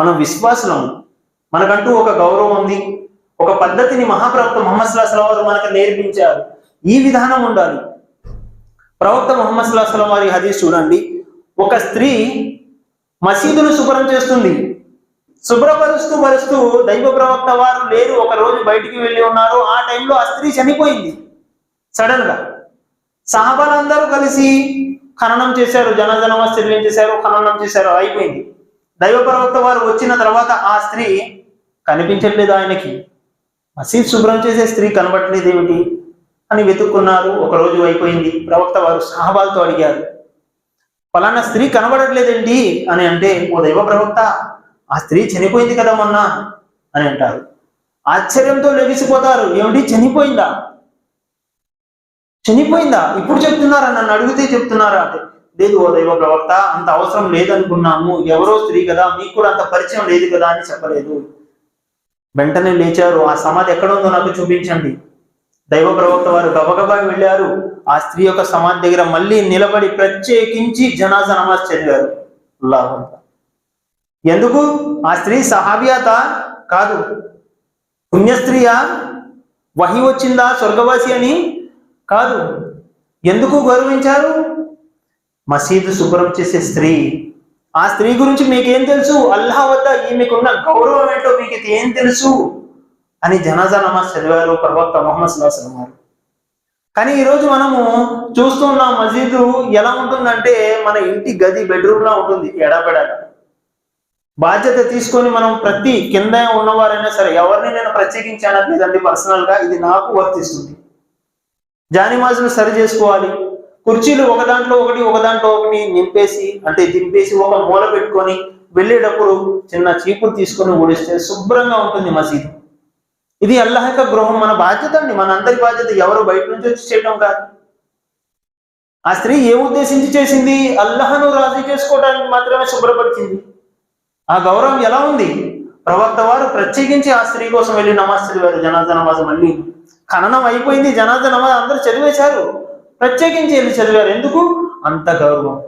మనం విశ్వాసులము. మనకంటూ ఒక గౌరవం ఉంది. ఒక పద్ధతిని మహాప్రవక్త మొహమ్మద్ సుల్లాహం వారు మనకు నేర్పించారు. ఈ విధానం ఉండాలి. ప్రవక్త మొహమ్మద్ సుల్లాహం వారి హదీస్ చూడండి. ఒక స్త్రీ మసీదును శుభ్రం చేస్తుంది. శుభ్రపరుస్తూ పరుస్తూ దైవ ప్రవక్త వారు లేరు. ఒక రోజు బయటికి వెళ్ళి ఉన్నారు. ఆ టైంలో ఆ స్త్రీ చనిపోయింది. సడన్గా. సహబాలందరూ కలిసి ఖననం చేశారు. జనజన ఏం చేశారు? ఖననం చేశారు. అయిపోయింది. దైవ ప్రవక్త వారు వచ్చిన తర్వాత ఆ స్త్రీ కనిపించట్లేదు ఆయనకి. మసీద్ శుభ్రం చేసే స్త్రీ కనబడలేదు ఏమిటి? అని వెతుక్కున్నారు. ఒక రోజు అయిపోయింది. ప్రవక్త వారు సహబాలతో అడిగారు ఫలానా స్త్రీ కనబడట్లేదేంటి అని అంటే ఓ దైవ ప్రవక్త ఆ స్త్రీ చనిపోయింది కదా మొన్న అని అంటారు. ఆశ్చర్యంతో లెగిసిపోతారు. ఏమిటి? చనిపోయిందా? చనిపోయిందా? ఇప్పుడు చెప్తున్నారా? నన్ను అడిగితే చెప్తున్నారా? అంటే లేదు ఓ దైవ ప్రవక్త అంత అవసరం లేదనుకున్నాము. ఎవరో స్త్రీ కదా మీకు కూడా అంత పరిచయం లేదు కదా అని చెప్పలేదు. వెంటనే లేచారు. ఆ సమాధి ఎక్కడ ఉందో నాకు చూపించండి. దైవ ప్రవక్త వారు గబగబా వెళ్ళారు. ఆ స్త్రీ యొక్క సమాధి దగ్గర మళ్ళీ నిలబడి ప్రత్యేకించి జనాజా నమాజ్ చదివారు. ఎందుకు? ఆ స్త్రీ సహాబియాత కాదు. పుణ్యస్త్రీయా? వహి వచ్చిందా? స్వర్గవాసి అని కాదు. ఎందుకు గౌరవించారు? మసీదు శుభ్రం చేసే స్త్రీ ఆ స్త్రీ గురించి మీకేం తెలుసు? అల్లాహ్ వద్ద ఈమెకున్న గౌరవం ఏంటో మీకు ఏం తెలుసు? అని జనాజా నమాజ్ చదివారు ప్రవక్త మొహమ్మద్ సుల్లాహం వారు కానీ ఈరోజు మనము చూస్తున్న మసీదు ఎలా ఉంటుందంటే మన ఇంటి గది బెడ్రూమ్ లా ఉంటుంది ఎడబెడగా. బాధ్యత తీసుకొని మనం ప్రతి కింద ఉన్నవారైనా సరే ఎవరిని నేను ప్రత్యేకించాను లేదండి పర్సనల్గా ఇది నాకు వర్తిస్తుంది. జానిమాజును సరి చేసుకోవాలి. కుర్చీలు ఒక దాంట్లో ఒకటి ఒక దాంట్లో ఒకటి నింపేసి అంటే దింపేసి ఒక మూల పెట్టుకొని వెళ్ళేటప్పుడు చిన్న చీపులు తీసుకొని ఊడిస్తే శుభ్రంగా ఉంటుంది మసీదు. ఇది అల్లహక గృహం మన బాధ్యత అండి. మన అందరి బాధ్యత. ఎవరు బయట నుంచి వచ్చి చేయడం కాదు. ఆ స్త్రీ ఏ ఉద్దేశించి చేసింది? అల్లహను రాజీ చేసుకోవడానికి మాత్రమే శుభ్రపరిచింది. ఆ గౌరవం ఎలా ఉంది? ప్రవక్త వారు ప్రత్యేకించి ఆ స్త్రీ కోసం వెళ్ళి నమాజ్ చదివారు. జనాజా నమాజ్ మళ్ళీ ఖననం అయిపోయింది. జనాజా నమాజ్ అందరూ చదివేశారు. ప్రత్యేకించి వెళ్ళి చదివారు? ఎందుకు? అంత గౌరవం.